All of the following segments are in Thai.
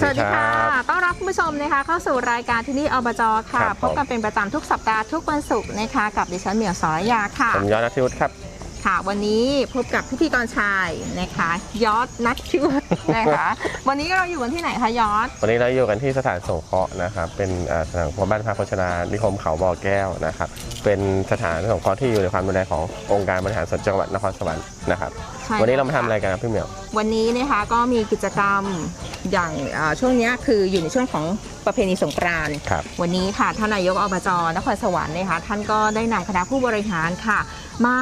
สวัสดีค่ะรับต้อนรับคุณผู้ชมนะคะเข้าสู่รายการที่นี่อบจค่ะครับพบกันเป็นประจำทุกสัปดาห์ทุกวันศุกร์นะคะ กับดิฉันเหมียวสรยาค่ะผมยอดนัทวุฒิครับ ค่ะ วันนี้พบกับพิธีกรชายนะคะยอดนัทชิวดนะคะ วันนี้เราอยู่กันที่ไหนคะยอด วันนี้เราอยู่กันที่สถานสงเคราะห์นะครับ เป็นอ่าสถานสงเคราะห์บ้านพักโฆษณานิคมเขาบ่อแก้วนะครับ เป็นสถานสงเคราะห์ที่อยู่ในความดูแลขององค์การบริหารส่วนจังหวัดนครสวรรค์นะครับ ใช่วันนี้เรามาแล้วทำอะไรกันครับพี่เหมียว วันนี้นะคะก็มีกิจกรรมอย่างอ่าช่วงเนี้ยคืออยู่ในช่วงของประเพณีสงกรานต์ ครับ วันนี้ค่ะท่านนายกอบจนครสวรรค์นะคะท่านก็ได้นำคณะผู้บริหารค่ะ มา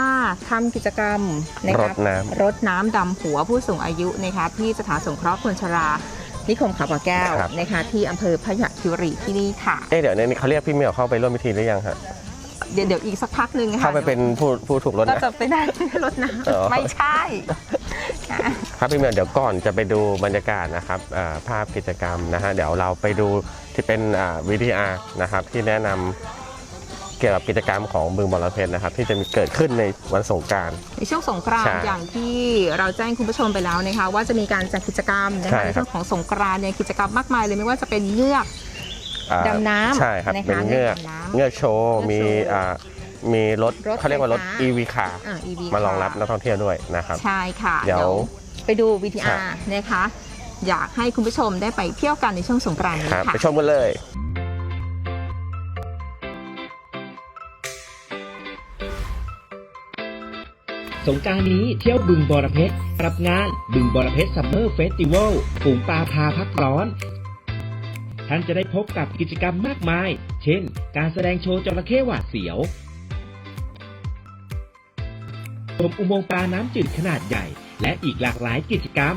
ทำกิจกรรมนะรคะดน้ำรดน้ำดำหัวผู้สูงอายุนะคะที่สถานสงเคราะห์คนชรานิคมเขาบ่อแก้วครับนะคะที่อำเภอพยัคฆ์คิรีที่นี่ค่ะเอ๊ะเดี๋ยวนี้เขาเรียกพี่เหมียวเข้าไปร่วมพิธีหรือยังฮะเดี๋ยวเดี๋ยวอีกสักพักหนึ่งค่ะเข้าไปเป็นผู้ผู้ถูกรดก็นะจะไปได้รดน้อ๋อำไม่ใช่ค่ะครับพี่เหมียวเดี๋ยวก่อนจะไปดูบรรยากาศนะครับอ่าภาพกิจกรรมนะฮะเดี๋ยวเราไปดูที่เป็นวิดีอาร์นะครับที่แนะนำ เกี่ยวกับกิจกรรมของบึงบอระเพ็ญนะครับ ที่จะมีเกิดขึ้นในวันสงกราร ในช่วงสงกรานใช่ต์อย่างที่เราแจ้งคุณผู้ชมไปแล้วนะคะ ว่าจะมีการจัดกิจกรรมนะใช่คะในครับ ช่วงของสงกรานต์เนี่ยกิจกรรมมากมายเลยไม่ว่าจะเป็นเงือกดำน้ำใช่ครับ นะคะเป็นเงือกเงือกดำน้ำเงือกโชว์เงือกโชว์มีอ่ามีรถรถเขาเรียกว่ารถ ไฟฟ้า EV คาอ่า EV มารองรับค่ะนักท่องเที่ยวด้วยนะครับ ใช่ค่ะเดี๋ยวไปดูครั VTR บนะคะ อยากให้คุณผู้ชมได้ไปเที่ยวกันในช่วงสงกรานต์นี้ครับค่ะ ไปชมกันเลย สงการนี้เที่ยวบึงบอระเพ็ดรับงานบึงบอระเพ็ดซัมเมอร์เฟสติวัลฝูงปลาพาพักร้อน ท่านจะได้พบกับกิจกรรมมากมาย เช่น การแสดงโชว์จระเข้หวาดเสียวชมอุโมงค์ปลาน้ำจืดขนาดใหญ่ และอีกหลากหลายกิจกรรม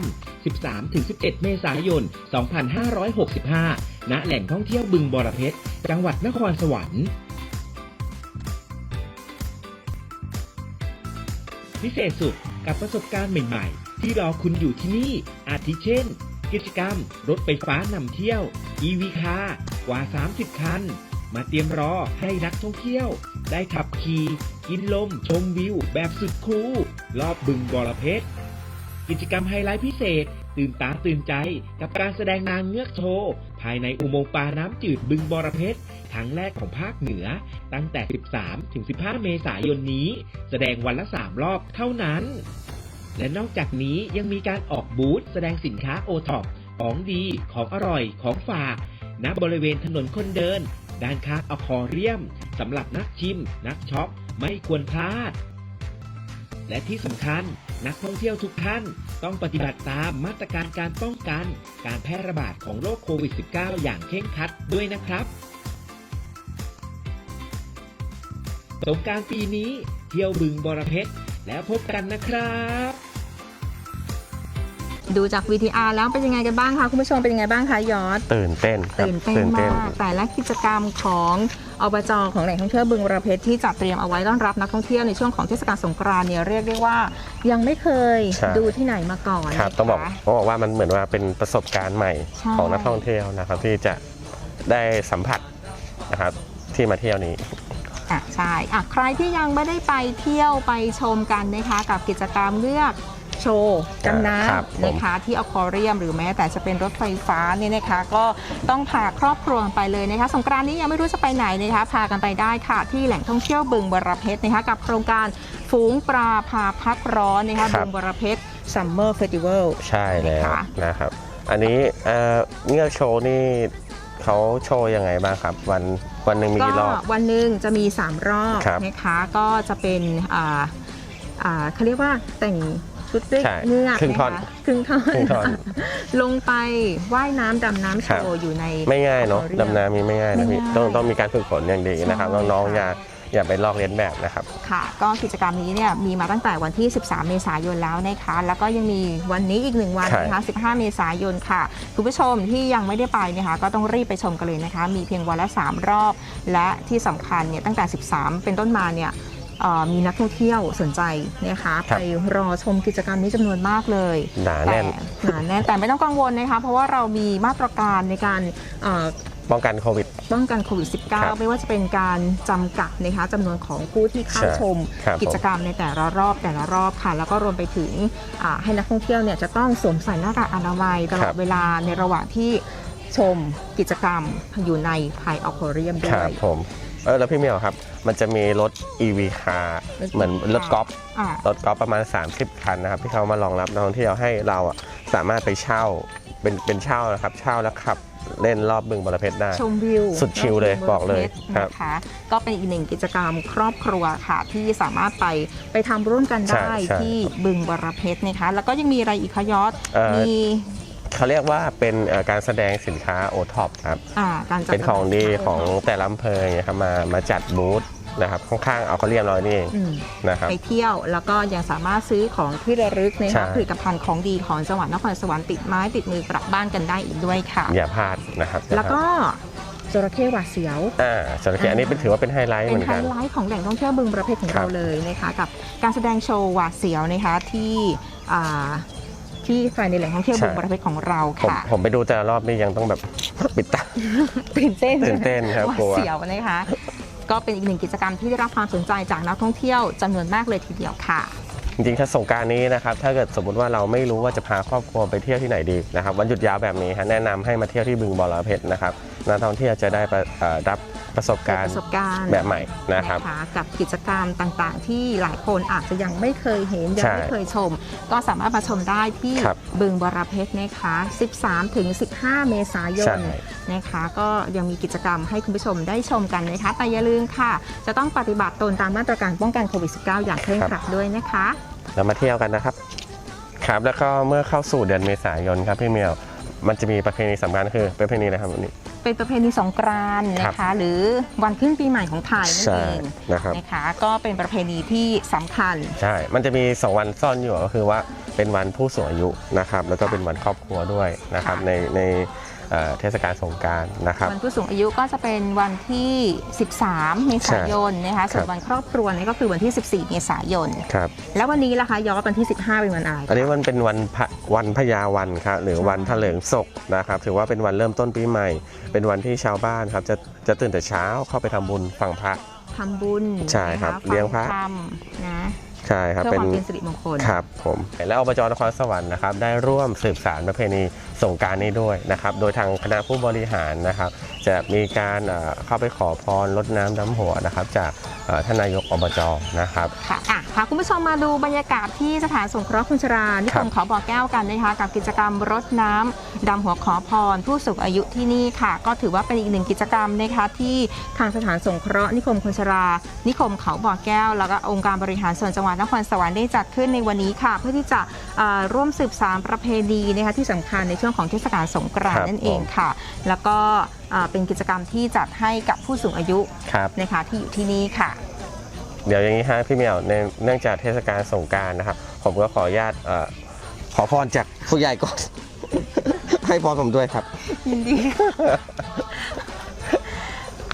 13-11 เมษายน 2565 ณ แหล่งท่องเที่ยวบึงบอระเพ็ดจังหวัดนครสวรรค์ พิเศษสุดกับประสบการณ์ใหม่ๆ ที่รอคุณอยู่ที่นี่ อาทิเช่น กิจกรรม รถไฟฟ้านำเที่ยว EV คากว่า 30 คัน มาเตรียมรอให้นักท่องเที่ยว ได้ขับขี่กินลม ชมวิว แบบสุดคูลรอบบึงบอระเพ็ดกิจกรรมไฮไลท์พิเศษ ตื่นตาตื่นใจกับการแสดงนางเงือกโชว์ภายในอุโมงค์ปลาน้ำจืดบึงบอระเพ็ด ครั้งแรกของภาคเหนือ ตั้งแต่ 13 ถึง 15 เมษายนนี้ แสดงวันละ 3 รอบเท่านั้น และนอกจากนี้ยังมีการออกบูธแสดงสินค้าโอท็อปของดีของอร่อยของฝากณบริเวณถนนคนเดิน ด้านข้างอควาเรียมสำหรับนักชิม นักช็อปไม่ควรพลาด และที่สำคัญนักท่องเที่ยวทุกท่านต้องปฏิบัติตามมาตรการการป้องกัน การแพร่ระบาดของโรคโควิด -19 อย่างเคร่งครัดด้วยนะครับ สงกรารปีนี้เที่ยวบึงบรเพชรแล้วพบกันนะครับ ดูจาก VTR แล้วเป็นยังไงกันบ้างคะ คุณผู้ชมเป็นยังไงบ้างคะยอด ตื่นเต้นครับตื่นเต้นมากแต่ละกิจกรรมของอบจของแหล่งท่องเที่ยวบึงบระเพ็ดที่จัดเตรียมเอาไว้ต้อนรับนักท่องเที่ยวในช่วงของเทศกาลสงกรานต์เนี่ยเรียกได้ว่า ยังไม่เคยใช่ ดูที่ไหนมาก่อนครับนะะ ต้องบอกต้องบอกว่ามันเหมือนว่าเป็นประสบการณ์ใหม่ใช่ ของนักท่องเที่ยวนะครับที่จะได้สัมผัสนะครับที่มาเที่ยวนี้ อะใช่อะใครที่ยังไม่ได้ไปเที่ยวไปชมกันนะคะกับกิจกรรมเลือกโชว์กันน้ครับผมำนะคะที่อควาเรียมหรือแม้แต่จะเป็นรถไฟฟ้าเนี่ยนะคะ ก็ต้องพาครอบครัวไปเลยนะคะสงกรานต์นี้ยังไม่รู้จะไปไหนนะคะพากันไปได้ค่ะ ที่แหล่งท่องเที่ยวบึงบรเพชรนะคะกับโครงการฝูงปลาพาพักร้อนนะคะครับ บึงบรเพชรซัมเมอร์เฟสติวัล ใช่แล้วนะคะนะครับ อันนี้เอ่อเงือกโชว์นี่เขาโชว์ยังไงบ้างครับ วัน วันหนึ่งมีก็กี่รอบ วันหนึ่งจะมี 3 รอบครับนะคะก็จะเป็นอ่าอ่าเขาเรียกว่าแต่งชุดด้วยใช่เงือกครึ่งท่อนะคะครึ่งท่อนครึ่งท่อนลงไปว่ายน้ำดำน้ำโชครับ ว์อยู่ใน ไม่ง่ายเนาะอควารียมดำน้ำมีไม่ง่ายนะพี่ ไม่ง่ายต้องต้องมีการฝึกฝนอย่างดีนะครับ ใช่น้องๆอค่ะย่า อย่าไปลอกเลียนแบบนะครับ ค่ะ ก็กิจกรรมนี้เนี่ยมีมาตั้งแต่วันที่ 13 เมษายนแล้วนะคะ แล้วก็ยังมีวันนี้อีกหนึ่งวันใช่นะคะ 15 เมษายนค่ะ คุณผู้ชมที่ยังไม่ได้ไปนะคะก็ต้องรีบไปชมกันเลยนะคะ มีเพียงวันละ 3 รอบ และที่สำคัญเนี่ยตั้งแต่ 13 เป็นต้นมาเนี่ยเอ่อมีนักท่องเที่ยวสนใจนะคะครับไปรอชมกิจกรรมนี้จำนวนมากเลยหนาแน่นแต่หนาแน่นแต่ไม่ต้องกังวลนะคะ เพราะว่าเรามีมาตรการในการเอ่อ ป้องกันโควิด ป้องกันโควิด ครับ -19 ไม่ว่าจะเป็นการจำกัดนะคะจำนวนของผู้ที่เข้าใช่ชม ครับกิจกรรมในแต่ละรอบแต่ละรอบค่ะ แล้วก็รวมไปถึงอ่าให้นักท่องเที่ยวเนี่ยจะต้องสวมใส่หน้ากากอนามัยตลอครัดบเวลาในระหว่างที่ชมกิจกรรมอยู่ในภายออควาเรียมด้ครัวบยผมเออแล้วพี่เหมียวครับ มันจะมีรถ EV คาร์รถ EV เหมือนรถกอล์ฟอ่ารถกอล์ฟประมาณ 30 คันนะครับ ที่เขามารองรับนักท่องเที่ยวให้เราอะสามารถไปเช่าเป็นเป็นเช่านะครับ เช่าแล้วขับ เล่นรอบบึงบรเพชรได้ ชมวิวสุดชิลเลยรบอกเลยพชครับ นะคะก็เป็นอีกหนึ่งกิจกรรมครอบครัวค่ะ ที่สามารถไปไปทำร่วมกันใช่ได้ใช่ที่บึงบรเพชรนะคะ แล้วก็ยังมีอะไรอีกคะยอดเอ่อ มีเขาเรียกว่าเป็นเอ่อการแสดงสินค้าโอท็อปครับ อ่าการจัดเป็นของดีแสของแต่ละอำเภอนะครับมามาจัดบูธ นะครับข้างๆเอาเขาเรียบร้อยนี่เองอืมนะครับ ไปเที่ยวแล้วก็ยังสามารถซื้อของที่ระลึกนะใช่คะผลิตภัณฑ์ของดีของจังหวัดนครสวรรค์ติดไม้ติดมือกลับบ้านกันได้อีกด้วยค่ะ อย่าพลาดนะครับแล้วก็จระเข้หวาดเสียว อ่าจระเข้อันนี้เป็นถือว่าเป็นไฮไลท์เป็เหมืนอนไฮกัน ไลท์ของแหล่งท่องเที่ยวบึงประเภทของครัเราบเลยนะคะ กับการแสดงโชว์หวาดเสียวนะคะที่อ่าที่ภายในแหล่งท่องเที่ยวบึงประเภทของเราผมค่ะผมไปดูแต่ละรอบนี่ยังต้องแบบ ปิดตา ตื่นเต้นตื่นเต้นครับหวาดกลัว เสียวนะคะ ก็เป็นอีกหนึ่งกิจกรรมที่ได้รับความสนใจจากนักท่องเที่ยวจำนวนมากเลยทีเดียวค่ะ จริงๆ ถ้าสงกรารนี้นะครับ ถ้าเกิดสมมติว่าเราไม่รู้ว่าจะพาครอบครัวไปเที่ยวที่ไหนดีนะครับ วันหยุดยาวแบบนี้ฮะแนะนำให้มาเที่ยวที่บึงบอระเพ็ดนะครับนักท่องเที่ยวจะได้ประเอ่อรับประสบการปณ์ระสบการณ์แบบใหม่นะครับนะคะกับกิจกรรมต่างๆ ที่หลายคนอาจจะยังไม่เคยเห็นยังใช่ไม่เคยชม ก็สามารถมาชมได้ที่ครับบึงบรเพชรนะคะ 13 ถึง 15 เมษายใช่นนะคะ ก็ยังมีกิจกรรมให้คุณผู้ชมได้ชมกันนะคะแต่อย่าลืมค่ะ จะต้องปฏิบัติตนตามมาตรการป้องกันโควิด -19 อย่างเคร่งครัดด้วยนะคะ เรามาเที่ยวกันนะครับ ครับแล้วก็เมื่อเข้าสู่เดือนเมษายนครับพี่เมียวมันจะมีประเพณีสำคัญคือประเพณีอะไรครับวันนี้ เป็นประเพณีสงกรานต์นะคะ หรือวันขึ้นปีใหม่ของไทยนั่นใช่เองนะครับ นะคะ ก็เป็นประเพณีที่สำคัญ ใช่ มันจะมี 2 วันซ่อนอยู่ก็คือว่าเป็นวันผู้สูงอายุนะครับ แล้วก็เป็นวันครอบครัวด้วยนะครับค่ะในใน เอ่อเทศกาลสงกรารนะครับวันผู้สูงอายุก็จะเป็นวันที่ 13 เมษายนนะคะส่วนครับวันครอบครัวนี่ก็คือวันที่ 14 เมษายนครับแล้ววันนี้ล่ะคะย้อนวันที่ 15 เป็นวันอะไรอันนี้มันเป็นวันพะวันพญาวันครับหรือวันเถลิงศกนะครับถือว่าเป็นวันเริ่มต้นปีใหม่ เป็นวันที่ชาวบ้านครับจะจะตื่นแต่เช้าเข้าไปทำบุญฟังพระทำบุญใช่ครับนะะเลี้ยงพระฟัธรรมนะ ใช่ครับเพื่อเป็นความเป็นสิริมงคลครับผมและอบจนครสวรรค์นะครับได้ร่วมสืบสารประเพณีสงกรารนี้ด้วยนะครับโดยทางคณะผู้บริหารนะครับ จะมีการเอ่อเข้าไปขอพรลดน้ำดำหัวนะครับ จากเอ่อท่านนายกอบจนะครับค่ะอะพาคุณผู้ชมมาดูบรรยากาศที่สถานสงเคราะห์คนชรานิคครับมเขาบ่อแก้วกันนะคะกับกิจกรรมรดน้ำดำหัวขอพร ผู้สูงอายุที่นี่ค่ะ ก็ถือว่าเป็นอีกหนึ่งกิจกรรมนะคะที่ทางสถานสงเคราะห์นิคมคนชรา นิคมเขาบ่อแก้ว แล้วก็องค์การบริหารส่วนจังหวัดนครสวรรค์ได้จัดขึ้นในวันนี้ค่ะ เพื่อที่จะเอ่อร่วมสืบสานประเพณีนะคะที่สำคัญในช่วงของเทศกาลสงกรานครัต์บนั่นเองค่ะ แล้วก็เอ่อเป็นกิจกรรมที่จัดให้กับผู้สูงอายุครับนะคะที่อยู่ที่นี่ค่ะเดี๋ยวอย่างนี้ฮะพี่เหมียวในเนื่องจากเทศกาลสงกรารนะครับ ผมก็ขออนุญาตเอ่อขอพรจากผู้ใหญ่ก่อนให้พรผมด้วยครับ ยินดี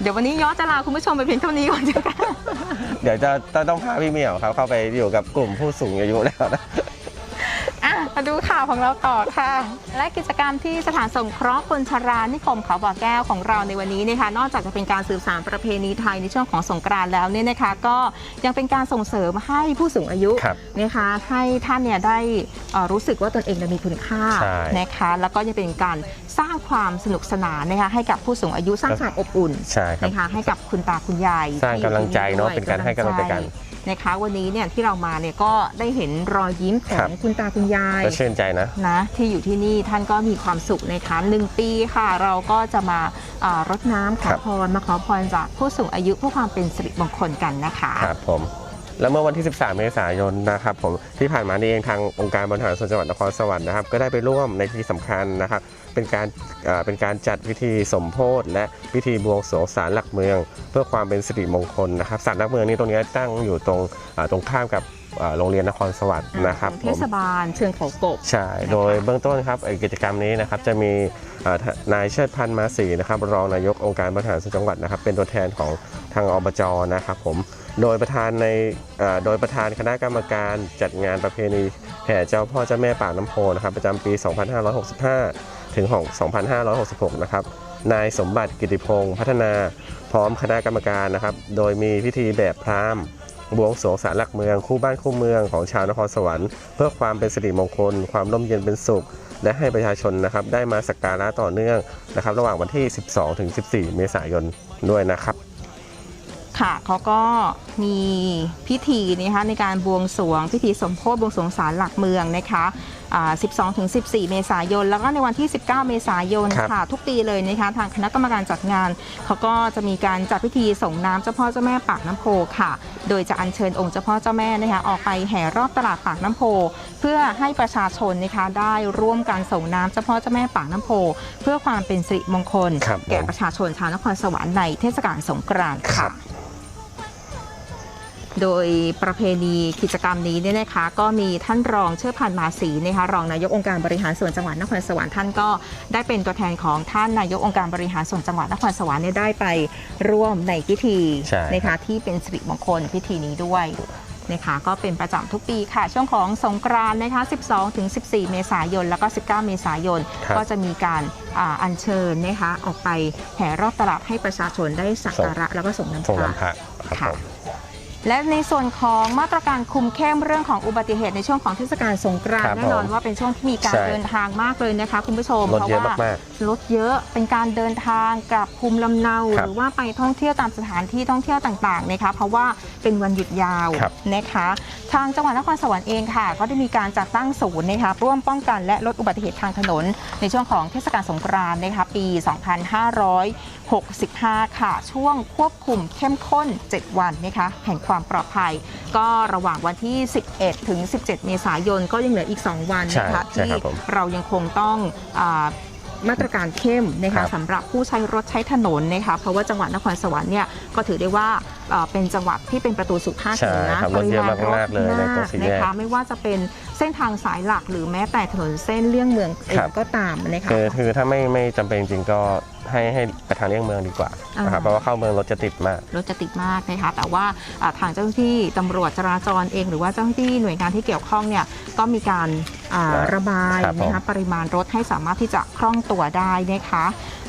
เดี๋ยววันนี้ย้อนจะลาคุณผู้ชมไปเพียงเท่านี้ก่อนจ้ะค่ะ เดี๋ยวจะต้องพาพี่เหมียวครับเข้าไปอยู่กับกลุ่มผู้สูงอายุแล้วนะ มาดูข่าวของเราต่อค่ะ และกิจกรรมที่สถานสงเคราะห์คนชรานิคมเขาบ่อแก้วของเราในวันนี้นะคะนอกจากจะเป็นการสืบสานประเพณีไทยในช่วงของสงกรานต์แล้วเนี่ยนะคะ ก็ยังเป็นการส่งเสริมให้ผู้สูงอายุครับนะคะให้ท่านเนี่ยได้เอ่อรู้สึกว่าตนเองเนี่ยมีคุณค่าใช่ นะคะแล้วก็ยังเป็นการสร้างความสนุกสนานนะคะให้กับผู้สูงอายุสร้างความอบอุ่น ใช่ครับ นะคะให้กับคุณตาคุณยายสร้างกำลังใจเนอะที่อยู่ที่เป็นการให้กำลังใจกัน นะคะวันนี้เนี่ยที่เรามาเนี่ยก็ได้เห็นรอยยิ้มขครัองบ คุณตาคุณยาย ก็ชื่นใจนะ นะที่อยู่ที่นี่ท่านก็มีความสุขนะคะหนึ่งปีค่ะ เราก็จะมาเอ่อรดน้ำขคอรับ พรมาขอพรจากผู้สูงอายุเพื่อความเป็นสิริมงคลกันนะคะ ครับผม แล้วเมื่อวันที่ 13 เมษายนนะครับผมที่ผ่านมานี่เองทางองค์การบริหารส่วนจังหวัดนครสวรรค์นะครับก็ได้ไปร่วมในพิธีสำคัญนะครับ เป็นการเอ่อเป็นการจัดพิธีสมโพธิและพิธีบวงสรวงศาลหลักเมือง เพื่อความเป็นสิริมงคลนะครับศาลหลักเมืองนี้ตรงนี้ตั้งอยู่ตรงเอ่อตรงข้ามกับเอ่อโรงเรียนนครสวรรค์นะครับของผเทมศบาลเชิงเขากบใช่ โดยเบื้องต้นครับไอ้กิจกรรมนี้นะครับจะมีเอ่อนายเชิดพันธ์มาศรีนะครับรองนายกองค์การบริหารส่วนจังหวัดนะครับ เป็นตัวแทนของทางอบจนะครับผมโดยประธานในเอ่อโดยประธานคณะกรรมการจัดงานประเพณีแห่เจ้าพ่อเจ้าแม่ปากน้ำโพนะครับประจำปี 2565 ถึงของ2566 นะครับ นายสมบัติกิติพงศ์พัฒนาพร้อมคณะกรรมการนะครับ โดยมีพิธีแบบพราหมณ์บวงสรวงสารหลักเมืองคู่บ้านคู่เมืองของชาวนครสวรรค์เพื่อความเป็นสิริมงคล ความร่มเย็นเป็นสุข และให้ประชาชนนะครับได้มาสักการะต่อเนื่องนะครับ ระหว่างวันที่ 12 ถึง 14 เมษายนด้วยนะครับค่ะเขาก็มีพิธีนะคะในการบวงสรวงพิธีสมโพธิบวงสรวงศาลหลักเมืองนะคะ อ่า12ถึง14 เมษายน แล้วก็ในวันที่ 19 เมษายนครับค่ะ ทุกปีเลยนะคะทางคณะกรรมการจัดงาน เขาก็จะมีการจัดพิธีส่งน้ำเจ้าพ่อเจ้าแม่ปากน้ำโพค่ะ โดยจะอัญเชิญองค์เจ้าพ่อเจ้าแม่นะคะออกไปแห่รอบตลาดปากน้ำโพ เพื่อให้ประชาชนนะคะได้ร่วมกันส่งน้ำเจ้าพ่อเจ้าแม่ปากน้ำโพ เพื่อความเป็นสิริมงคลครับแก่ผมประชาชนชาวนครสวรรค์ในเทศกาลสงกรานต์ครัค่ะบ โดยประเพณีกิจกรรมนี้เนี่ยนะคะ ก็มีท่านรองเชิดพันธ์มาศรีนะคะรองนายกองค์การบริหารส่วนจังหวัดนครสวรรค์ท่านก็ได้เป็นตัวแทนของท่านนายกองค์การบริหารส่วนจังหวัดนครสวรรค์เนี่ยได้ไปร่วมในพิธีใช่นะคะที่เป็นสิริมงคลพิธีนี้ด้วยนะคะก็เป็นประจำทุกปีค่ะ ช่วงของสงกรานต์นะคะ 12 ถึง 14 เมษายน แล้วก็ 19 เมษายนครับก็จะมีการอ่าอัญเชิญนะคะออกไปแห่รอบตลาดให้ประชาชนได้สักการะแล้วก็ส่งน้ำส่งพระน้ำพระครับค่ะผม และในส่วนของมาตรการคุมเข้มเรื่องของอุบัติเหตุในช่วงของเทศกาลสงกรานครัต์บแน่นอนผมว่าเป็นช่วงที่มีการใช่เดินทางมากเลยนะคะคุณผู้ชมรถเยอะเพราะว่ามากรถเยอะเป็นการเดินทางกลับภูมิลำเนา ครับหรือว่าไปท่องเที่ยวตามสถานที่ท่องเที่ยวต่างๆนะคะเพราะว่าเป็นวันหยุดยาวครับ นะคะ ทางจังหวัดนครสวรรค์เองค่ะ ก็ได้มีการจัดตั้งศูนย์นะคะร่วมป้องกันและลดอุบัติเหตุทางถนน ในช่วงของเทศกาลสงกรานต์นะคะปี 2565 ค่ะ ช่วงควบคุมเข้มข้น 7 วันนะคะแห่งความปลอดภัย ก็ระหว่างวันที่ 11 ถึง 17 เมษายน ก็ยังเหลืออีก 2 วันนะคะใช่ใช่ที่ครับผม เรายังคงต้องอามาตรการเข้มนะครัคะบสำหรับผู้ใช้รถใช้ถนนนะคะเพราะว่าจังหวัดนครสวรรค์เนี่ยก็ถือได้ว่าเอ่อเป็นจังหวัดที่เป็นประตูสู่ภาคเหนือใช่ครับรถเยอะมากๆเลยในตรงสี่แยกนะคะไม่ว่าจะเป็นเส้นทางสายหลักหรือแม้แต่ถนนเส้นเลี่ยงเมืองเอครังบ ก็ตามนะคะ คือคือถ้าไม่ไม่จำเป็นจริงๆก็ ให้ให้ไปทางเลี่ยงเมืองดีกว่าอ่าน นะครับเพราะว่าเข้าเมืองรถจะติดมาก รถจะติดมากนะคะแต่ว่าอ่าทางเจ้าหน้าที่ตำรวจจราจรเอง หรือว่าเจ้าหน้าที่หน่วยงานที่เกี่ยวข้องเนี่ยก็มีการอ่าครับระบายครับผมนะคะปริมาณรถให้สามารถที่จะคล่องตัวได้นะคะ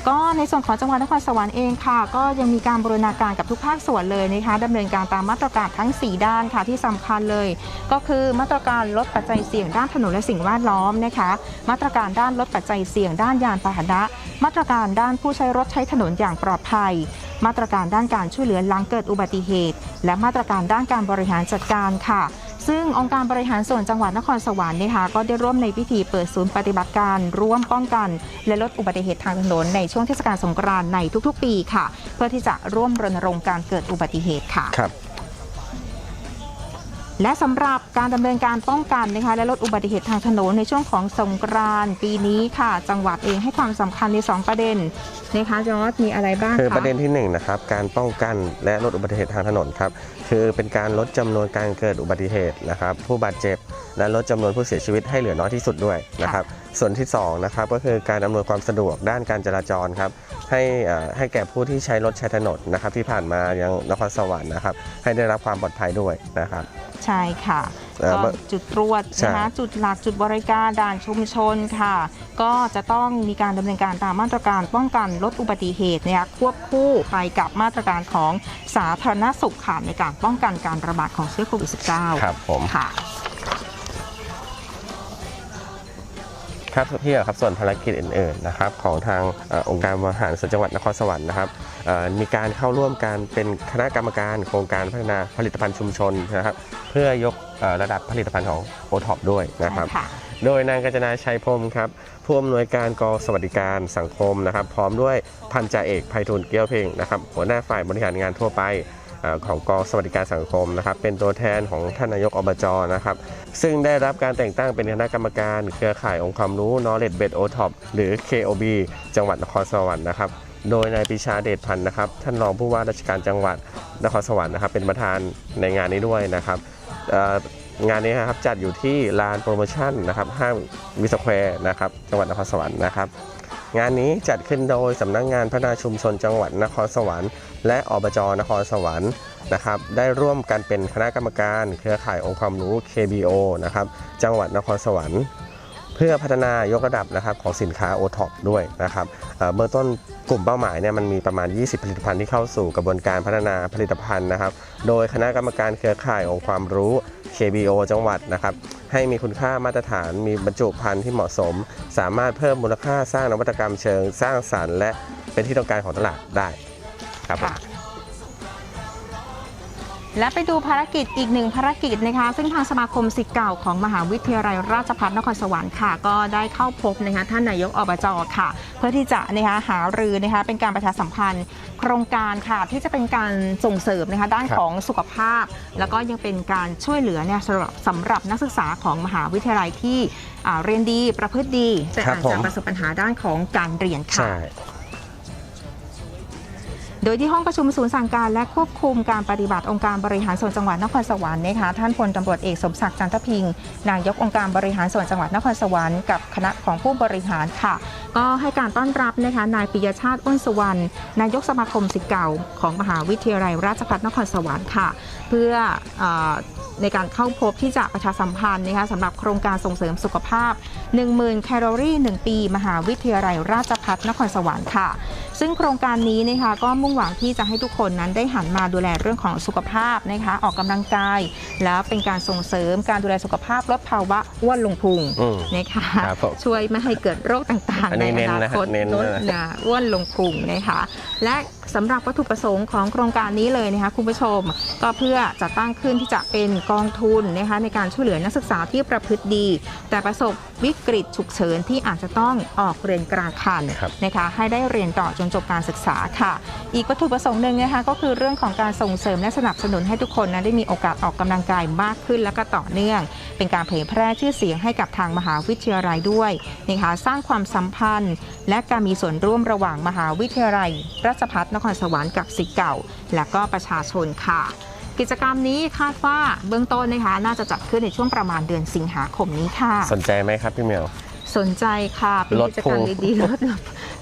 ก็ในส่วนของจังหวัดนครสวรรค์เองค่ะ ก็ยังมีการบูรณาการกับทุกภาคส่วนเลยนะคะดำเนินการตามมาตรการทั้ง 4 ด้านค่ะที่สำคัญเลย ก็คือมาตรการลดปัจจัยเสี่ยงด้านถนนและสิ่งแวดล้อมนะคะ มาตรการด้านลดปัจจัยเสี่ยงด้านยานพาหนะ มาตรการด้านผู้ใช้รถใช้ถนนอย่างปลอดภัย มาตรการด้านการช่วยเหลือหลังเกิดอุบัติเหตุ และมาตรการด้านการบริหารจัดการค่ะ ซึ่งองค์การบริหารส่วนจังหวัดนครสวรรค์นะคะก็ได้ร่วมในพิธีเปิดศูนย์ปฏิบัติการร่วมป้องกัน และลดอุบัติเหตุทางถนนในช่วงเทศกาลสงกรานต์ในทุกๆ ปีค่ะ เพื่อที่จะร่วมรณรงค์การเกิดอุบัติเหตุค่ะครับ และสำหรับการดำเนินการป้องกันนะคะและลดอุบัติเหตุทางถนนในช่วงของสงกรานต์ปีนี้ค่ะ จังหวัดเองให้ความสำคัญใน 2 ประเด็นนะคะจอร์ดมีอะไรบ้างคือคะประเด็นที่หนึ่งนะครับการป้องกันและลดอุบัติเหตุทางถนนครับคือเป็นการลดจำนวนการเกิดอุบัติเหตุนะครับผู้บาดเจ็บและลดจำนวนผู้เสียชีวิตให้เหลือน้อยที่สุดด้วยนะครับส่วนที่สองนะครับก็คือการอำนวยความสะดวกด้านการจราจรครับให้เอ่อให้แก่ผู้ที่ใช้รถใช้ถนนนะครับ ที่ผ่านมายังนครสวรรค์นะครับ ให้ได้รับความปลอดภัยด้วยนะครับ ใช่ค่ะเอ่อก็จุดตรวจใช่นะคะจุดหลักจุดบริการด่านชุมชนค่ะ ก็จะต้องมีการดำเนินการตามมาตรการป้องกันลดอุบัติเหตุเนี่ยควบคู่ไปกับมาตรการของสาธารณสุขค่ะในการป้องกันการระบาดของเชื้อโควิด -19 ครับผมค่ะ ครับพี่อะครับส่วนภารกิจอื่นๆนะครับของทางเอ่อองค์การบริหารส่วนจังหวัดนครสวรรค์นะครับเอ่อมีการเข้าร่วมการเป็นคณะกรรมการโครงการพัฒนาผลิตภัณฑ์ชุมชนนะครับเพื่อยกเอ่อระดับผลิตภัณฑ์ของโอท็อปด้วยนะครับใช่ค่ะโดยนางกัญจนาชัยพรหมครับผู้อำนวยการกองสวัสดิการสังคมนะครับ พร้อมด้วยพันจ่าเอกไพฑูรย์เกี้ยวเพ่งนะครับหัวหน้าฝ่ายบริหารงานทั่วไปเอ่อ ของกองสวัสดิการสังคมนะครับ เป็นตัวแทนของท่านนายกอบจนะครับ ซึ่งได้รับการแต่งตั้งเป็นคณะกรรมการเครือข่ายองค์ความรู้ Knowledge b a s e o t o p หรือ KOB จังหวัดนครสวรรค์นะครับ โดยนายปิชาเดชพันธ์นะครับ ท่านรองผู้ว่าราชการจังหวัดนครสวรรค์นะครับ เป็นประธานในงานนี้ด้วยนะครับงานนี้นะครับจัดอยู่ที่ลานโปรโมชั่นนะครับห้างวิสแควร์นะครับจังหวัดนครสวรรค์นะครับ งานนี้จัดขึ้นโดยสำนักงานพัฒนาชุมชนจังหวัดนครสวรรค์ และอบจนครสวรรค์นะครับได้ร่วมกันเป็นคณะกรรมการเครือข่ายองค์ความรู้ KBO นะครับจังหวัดนครสวรรค์ เพื่อพัฒนายกระดับนะครับของสินค้าโอท็อปด้วยนะครับเบื้องต้นกลุ่มเป้าหมายเนี่ยมันมีประมาณ 20 ผลิตภัณฑ์ที่เข้าสู่กระบวนการพัฒนาผลิตภัณฑ์นะครับ โดยคณะกรรมการเครือข่ายองค์ความรู้ KBO จังหวัดนะครับให้มีคุณค่ามาตรฐานมีบรรจุภัณฑ์ที่เหมาะสม สามารถเพิ่มมูลค่าสร้างนวัตกรรมเชิงสร้างสรรค์ และเป็นที่ต้องการของตลาดได้ ครับผมค่ะและไปดูภารกิจอีกหนึ่งภารกิจนะคะ ซึ่งทางสมาคมศิษย์เก่าของมหาวิทยาลัยราชภัฏนครสวรรค์ค่ะ ก็ได้เข้าพบนะคะท่านนายกอบจค่ะ เพื่อที่จะนะคะหารือนะคะเป็นการประชาสัมพันธ์ โครงการค่ะที่จะเป็นการส่งเสริมนะคะด้านครับของสุขภาพ แล้วก็ยังเป็นการช่วยเหลือเนี่ยสำหรับสำหรับนักศึกษาของมหาวิทยาลัยที่อ่าเรียนดีประพฤติดี แต่ครับอาจจะผมประสบปัญหาด้านของการเรียนค่ะใช่ โดยที่ห้องประชุมศูนย์สั่งการและควบคุมการปฏิบัติองค์การบริหารส่วนจังหวัดนครสวรรค์นะคะท่านพลตำรวจเอกสมศักดิ์จันทพิงค์นายกองค์การบริหารส่วนจังหวัดนครสวรรค์กับคณะของผู้บริหารค่ะ ก็ให้การต้อนรับนะคะนายปิยชาติอ้นสุวรรณนายกสมาคมศิษย์เก่า ของมหาวิทยาลัยราชภัฏนครสวรรค์ค่ะ เพื่ออในการเข้าพบที่จะประชาสัมพันธ์นะคะสำหรับโครงการส่งเสริมสุขภาพ10,000 แคลอรี่ 1 ปี มหาวิทยาลัยราชภัฏนครสวรรค์ค่ะ ซึ่งโครงการนี้นะคะก็มุ่งหวังที่จะให้ทุกคนนั้นได้หันมาดูแลเรื่องของสุขภาพนะคะออกกำลังกาย แล้วเป็นการส่งเสริมการดูแลสุขภาพลดภาวะอ้วนลงพุงอืมนะคะครับผมช่วยไม่ให้เกิดโรคต่างอันๆในนี้อเน้นนานะคตเน้นลดนะนะอ้วนลงพุงนะคะและสำหรับวัตถุประสงค์ของโครงการนี้เลยนะคะคุณผู้ชม ก็เพื่อจะตั้งขึ้นที่จะเป็นกองทุนนะคะในการช่วยเหลือนักศึกษาที่ประพฤติดี แต่ประสบวิกฤตฉุกเฉินที่อาจจะต้องออกเรียนกลางคันครับนะคะให้ได้เรียนต่อจนจบการศึกษาค่ะ อีกวัตถุประสงค์หนึ่งนะคะก็คือเรื่องของการส่งเสริมและสนับสนุนให้ทุกคนนั้นได้มีโอกาสออกกำลังกายมากขึ้นและก็ต่อเนื่อง เป็นการเผยแพร่ชื่อเสียงให้กับทางมหาวิทยาลัยด้วยนะคะสร้างความสัมพันธ์ และการมีส่วนร่วมระหว่างมหาวิทยาลัย ราชภัฏนครสวรรค์กับศิษย์เก่า และก็ประชาชนค่ะ กิจกรรมนี้คาดว่าเบื้องต้นนะคะน่าจะจัดขึ้นในช่วงประมาณเดือนสิงหาคมนี้ค่ะ สนใจไหมครับพี่เหมียว สนใจค่ะเป็นลดกิจกรรมพุงดีๆลด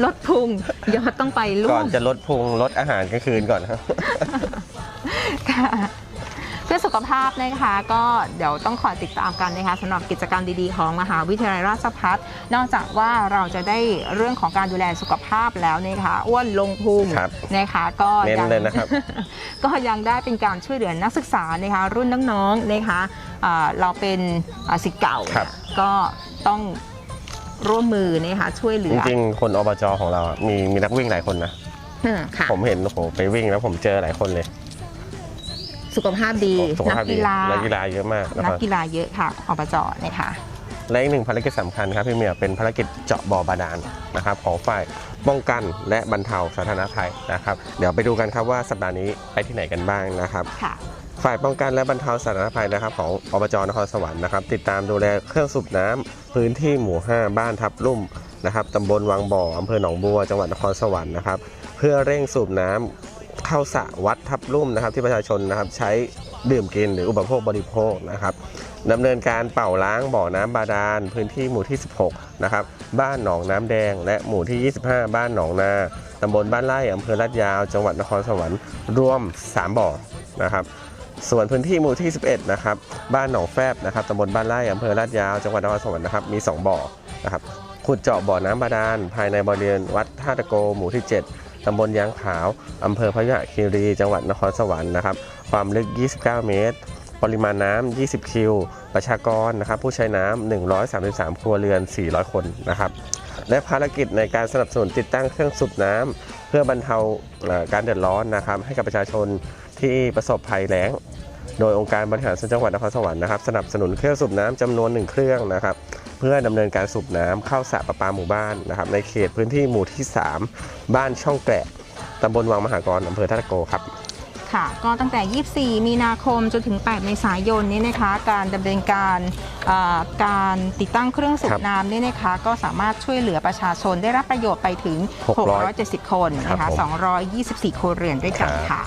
ลดพุงยอดต้องไปร่ก่วอนมจะลดพุงลดอาหารกลางคืนก่อนครับค่ะเพื่อสุขภาพนะคะก็เดี๋ยวต้องคอยติดตามกันนะคะสำหรับกิจกรรมดีๆ ของมหาวิทยาลัยราชภัฏนอกจากว่าเราจะได้เรื่องของการดูแลสุขภาพแล้วนะคะอ้วนลงพุงครับนะคะก็เน้นยังเลยนะครับ ก็ยังได้เป็นการช่วยเหลือนักศึกษานะคะรุ่นน้องๆนะคะอ่าเราเป็นอ่าศิษย์เก่าครับก็ต้องร่วมมือนะคะช่วยเหลืจอริงๆคนอบจของเราอะมีมีนักวิ่งหลายคนนะอืมค่ะผมเห็นโอ้โหไปวิ่งแล้วผมเจอหลายคนเลย สุขภาพดีสุขนัภาพดีกีฬานักกีฬาเยอะมากนะนัคกรับกีฬาเยอะค่ะอบจนะคะและอีกหนึ่งภารกิจสำคัญครับพี่เหมียวเป็นภารกิจเจาะบ่อบาดาลนะครับของฝ่ายป้องกันและบรรเทาสาธารณภัยนะครับ เดี๋ยวไปดูกันครับว่าสัปดาห์นี้ไปที่ไหนกันบ้างนะครับค่ะฝ่ายป้องกันและบรรเทาสาธารณภัยนะครับ ของอบจนครสวรรค์นะครับ ติดตามดูแลเครื่องสูบน้ำพื้นที่หมู่ 5 บ้านทับลุ่มนะครับตำบลวังบ่ออำเภอหนองบัวจังหวัดนครสวรรค์นะครับ เพื่อเร่งสูบน้ำ เข้าสระวัดทับลุ่มนะครับ ที่ประชาชนนะครับ ใช้ดื่มกินหรืออุปโภคบริโภคนะครับดำเนินการเป่าล้างบ่อน้ำบาดาลพื้นที่หมู่ที่ 16 นะครับ บ้านหนองน้ำแดง และหมู่ที่ 25 บ้านหนองนาตำบลบ้านไร่อำเภอลาดยาว จังหวัดนครสวรรค์รวม 3 บ่อนะครับ ส่วนพื้นที่หมู่ที่ 11 นะครับ บ้านหนองแฟบนะครับตำบลบ้านไร่อำเภอลาดยาว จังหวัดนครสวรรค์นะครับ มี 2 บ่อนะครับ ขุดเจาะบ่อน้ำบาดาลภายในบริเวณวัดท่าตะโกหมู่ที่ 7 ตำบลยางขาว อำเภอพระยุหคีรี จังหวัดนครสวรรค์นะครับ ความลึก 29 เมตร ปริมาณน้ำ 20 คิว ประชากรนะครับ ผู้ใช้น้ำ 133 ครัวเรือน 400 คนนะครับ และภารกิจในการสนับสนุนติดตั้งเครื่องสูบน้ำ เพื่อบรรเทาการเดือดร้อนนะครับ ให้กับประชาชนที่ประสบภัยแล้ง โดยองค์การบริหารส่วนจังหวัดนครสวรรค์นะครับ สนับสนุนเครื่องสูบน้ำจำนวนหนึ่งเครื่องนะครับ เพื่อดำเนินการสูบน้ำเข้าสระประปาหมู่บ้านนะครับในเขตพื้นที่หมู่ที่ 3 บ้านช่องแกะตำบลวังมหากรอำเภอท่าตะโกครับค่ะก็ตั้งแต่ 24 มีนาคมจนถึง 8 เมษายนนี้นะคะ การดำเนินการอ่าการติดตั้งเครื่องสูครับบน้ำเนี่ยนะคะ ก็สามารถช่วยเหลือประชาชนได้รับประโยชน์ไปถึง600 670 คนนะครัคะบผม224โครวเรือนด้วยกันครับค่ะ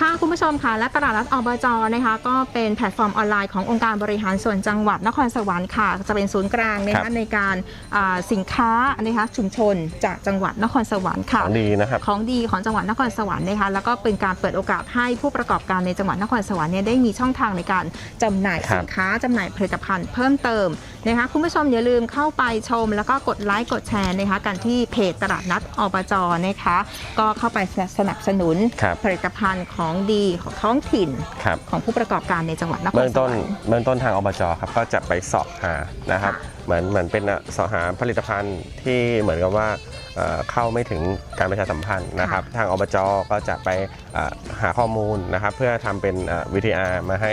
ค่ะคุณคุณผู้ชมค่ะและตลาดนัดอบจนะคะก็เป็นแพลตฟอร์มออนไลน์ขององค์การบริหารส่วนจังหวัดนครสวรรค์ค่ะ จะเป็นศูนย์กลางนะครัคะบในการอ่าสินค้านะคะชุมชนจากจังหวัดนครสวรรค์ขค่ะองดีนะครับของดีของจังหวัดนครสวรรค์นะคะแล้วก็เป็นการเปิดโอกาสให้ผู้ประกอบการในจังหวัดนครสวรรค์เนี่ยได้มีช่องทางในการจำหน่ายครับสินค้าจำหน่ายผลิตภัณฑ์เพิ่มเติมนะคะคุณผู้ชมอย่าลืมเข้าไปชม แล้วก็กดไลค์กดแชร์นะคะกันที่เพจตลาดนัดอบจนะคะก็เข้าไปสนับสนุนครับผลิตภัณฑ์ของดีของท้องถิ่น ครับของผู้ประกอบการในจังหวัดนครเบื้องสต้นวรรค์ เบื้องต้นทางอบจครับก็จะไปเสอบหานะครับค่ะเหมือนเหมือนเป็นอะเสอบหาผลิตภัณฑ์ที่เหมือนกับว่า เอ่อเข้าไม่ถึงการประชาสัมพันธ์นะครับ ทางอบจก็จะไปอะหาข้อมูลนะครับ เพื่อทำเป็นวิทยามาให้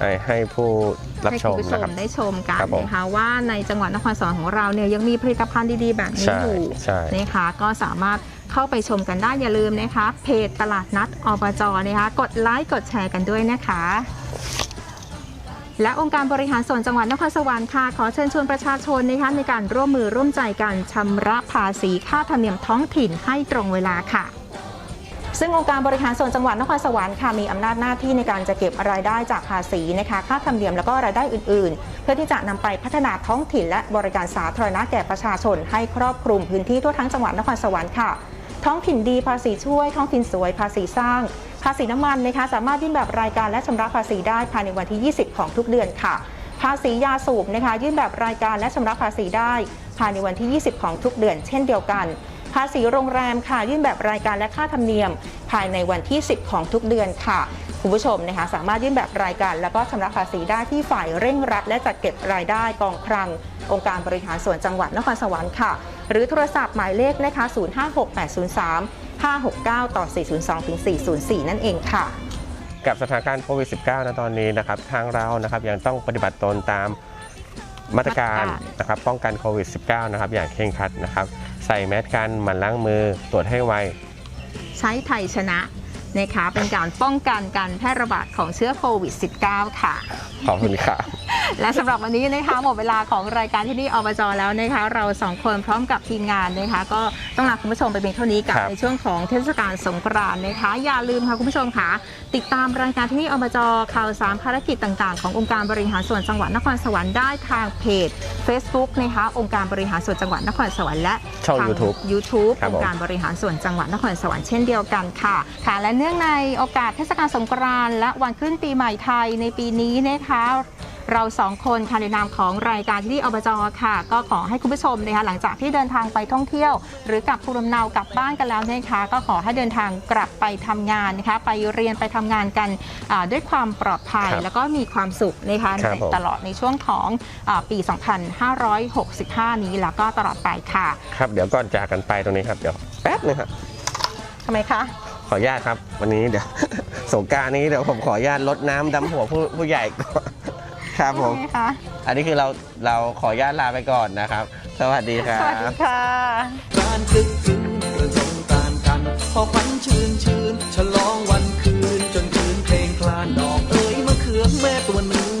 ให้ให้ผู้รับให้ชคุณมผู้ชนะมครับได้ชมกันครับผมนะคะว่าในจังหวัดนครสวรรค์ของเราเนี่ยยังมีผลิตภัณฑ์ดีๆ แบบนี้ใช่อยู่ใช่นะคะก็สามารถเข้าไปชมกันได้อย่าลืมนะคะ เพจตลาดนัดอบจนะคะ กดไลค์กดแชร์กันด้วยนะคะ และองค์การบริหารส่วนจังหวัดนครสวรรค์ค่ะขอเชิญชวนประชาชนนะคะในการร่วมมือร่วมใจกันชำระภาษีค่าธรรมเนียมท้องถิ่นให้ตรงเวลาค่ะซึ่งองค์การบริหารส่วนจังหวัดนครสวรรค์ค่ะมีอำนาจหน้าที่ในการจะเก็บรายได้จากภาษีนะคะค่าธรรมเนียมแล้วก็รายได้อื่น ๆ เพื่อที่จะนำไปพัฒนาท้องถิ่น และบริการสาธารณะแก่ประชาชน ให้ครอบคลุมพื้นที่ทั่วทั้งจังหวัดนครสวรรค์ค่ะ ท้องถิ่นดีภาษีช่วย ท้องถิ่นสวยภาษีสร้าง ภาษีน้ำมันนะคะสามารถยื่นแบบรายการและชำระภาษีได้ภายในวันที่ 20 ของทุกเดือนค่ะ ภาษียาสูบนะคะยื่นแบบรายการและชำระภาษีได้ ภายในวันที่ 20 ของทุกเดือน เช่นเดียวกัน ภาษีโรงแรมค่ะยื่นแบบรายการและค่าธรรมเนียม ภายในวันที่ 10 ของทุกเดือนค่ะคุณผู้ชมนะคะสามารถยื่นแบบรายการแล้วก็ชำระภาษีได้ที่ฝ่ายเร่งรัด และจัดเก็บรายได้กองคลัง องค์การบริหารส่วนจังหวัดนครสวรรค์ค่ะ หรือโทรศัพท์หมายเลขนะคะ 056803 569 ต่อ 402ถึง404 นั่นเองค่ะ กับสถานการณ์โควิด -19 นะตอนนี้นะครับทางเรานะครับยังต้องปฏิบัติตนตามมาตรการมาตรการนะครับป้องกันโควิด -19 นะครับอย่างเคร่งครัดนะครับ ใส่แมสกันหมันล้างมือตรวจให้ไว ใช้ไทยชนะนะคะเป็นการป้องกันการแพร่ระบาดของเชื้อโควิด -19 ค่ะ ขอบคุณครับ และสำหรับวันนี้นะคะหมดเวลาของรายการที่นี่อบจแล้วนะคะ เราสองคนพร้อมกับทีมงานนะคะ ก็ต้องลาคุณผู้ชมไปเพียงเท่านี้กับครับ ในช่วงของเทศกาลสงกรานต์นะคะ อย่าลืมค่ะคุณผู้ชมค่ะติดตามรายการที่นี่อบจข่าวสารภารกิจต่างๆ ขององค์การบริหารส่วนจังหวัดนครสวรรค์ได้ทางเพจ Facebook นะคะองค์การบริหารส่วนจังหวัดนครสวรรค์และช่องทาง YouTube YouTube ครับอผมงค์การบริหารส่วนจังหวัดนครสวรรค์เช่นเดียวกันค่ะ ค่ะ และเนื่องในโอกาสเทศกาลสงกรานต์และวันขึ้นปีใหม่ไทยในปีนี้นะคะ เราสองคนค่ะในนามของรายการที่นี่อบจค่ะ ก็ขอให้คุณผู้ชมนะคะหลังจากที่เดินทางไปท่องเที่ยว หรือกลับภูมิลำเนากลับบ้านกันแล้วนะคะก็ขอให้เดินทางกลับไปทำงานนะคะ ไปเรียนไปทำงานกันอ่าด้วยความปลอดภัย ครับแล้วก็มีความสุขนะคะครับในผม ตลอดในช่วงของอาปี 2565 นี้แล้วก็ตลอดไปค่ะครับเดี๋ยวก่อนจากกันไปตรงนี้ครับเดี๋ยวแป๊บนึงครับทำไมคะ ขออนุญาตครับ วันนี้เดี๋ยว สงกรารนี้เดี๋ยวผมขออนุญาตลดน้ำดำหัวผู้ผู้ใหญ่ก่อน ครับผมอันนี้คือเราเราขออนุญาตลาไปก่อนนะครับ สวัสดีครับสวัสดีค่ะ การคึกคืนเพื่อนสงการกัน พอควันชื่นชื่นฉลองวันคืน จนคืนเพลงคลานดอกเอ๋ยมะเขือแม่ตัวเนื้อ